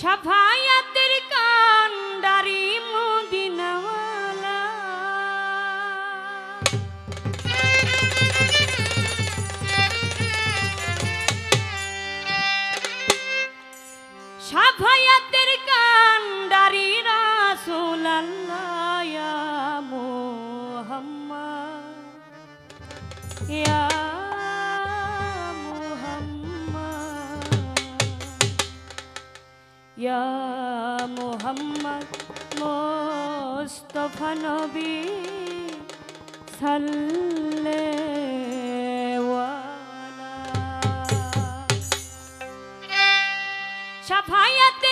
সাফায়াতের কান্ডারি মদিনাওয়ালা। সাফায়াতের কান্ডারি রাসূল আল্লাহ ইয়া মুহাম্মদ। ইয়া ইয়া মোহাম্মদ মোস্তফা নবী সাল্লে সাফায়াতে